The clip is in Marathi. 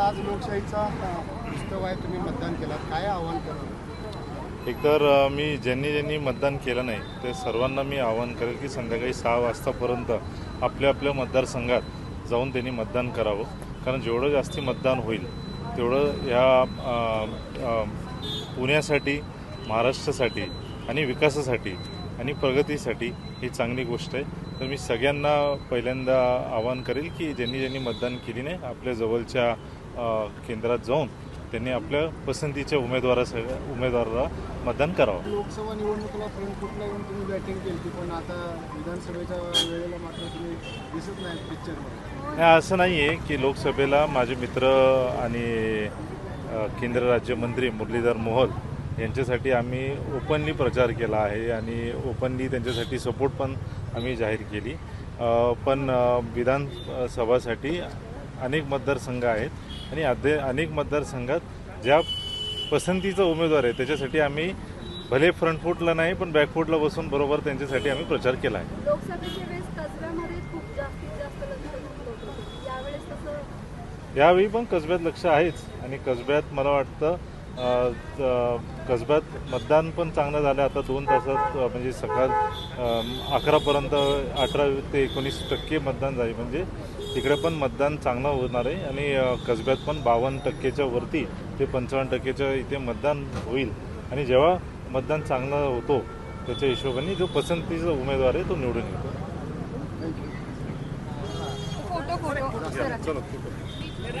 आता आज लोकशाहीचा उत्सव आहे तुम्ही मतदान केलं काय आव्हान करा एकतर मी ज्यांनी ज्यांनी मतदान केलं नाही ते सर्वांना मी आवाहन करेल की संध्याकाळी सहा वाजतापर्यंत आपल्या आपल्या मतदारसंघात जाऊन त्यांनी मतदान करावं. कारण जेवढं जास्ती मतदान होईल तेवढं ह्या पुण्यासाठी महाराष्ट्रासाठी आणि विकासासाठी आणि प्रगतीसाठी ही चांगली गोष्ट आहे. तर मी सगळ्यांना पहिल्यांदा आवाहन करेल की ज्यांनी ज्यांनी मतदान केली नाही आपल्या जवळच्या केंद्रात जाऊन त्यांनी आपल्या पसंतीच्या उमेदवारासाठी उमेदवाराला मतदान करावं. लोकसभा निवडणुकीला फ्रंट फुटला येऊन तुम्ही बॅटिंग केली पण आता विधानसभेच्या वेळेला मात्र तुम्ही दिसत नाही पिक्चरमध्ये नाही असं नाही आहे की लोकसभेला माझे मित्र आणि केंद्र राज्यमंत्री मुरलीधर मोहोळ यांच्यासाठी आम्ही ओपनली प्रचार केला आहे आणि ओपनली त्यांच्यासाठी सपोर्ट पण आम्ही जाहीर केली. पण विधानसभासाठी अनेक मतदारसंघ आहेत. आणि अदे अनेक मतदारसंघात ज्या पसंतीचा उमेदवार आहे त्याच्यासाठी आम्ही भले फ्रंट फूटला नाही पण बॅकफूटला बसून बरोबर त्यांच्यासाठी आम्ही प्रचार केला आहे. यावेळी पण कसब्यात लक्ष आहेच. आणि कसब्यात मला वाटतं कसब्यात मतदान पण चांगलं झालं. आता दोन तासात म्हणजे सकाळ अकरापर्यंत अठरा ते एकोणीस टक्के मतदान झाले. म्हणजे तिकडे पण मतदान चांगलं होणार आहे आणि कसब्यात पण बावन्न टक्केच्या वरती ते पंचावन्न टक्केच्या इथे मतदान होईल. आणि जेव्हा मतदान चांगलं होतो त्याच्या हिशोबाने जो पसंतीचा उमेदवार आहे तो निवडून येतो. Photo photo. सर चलो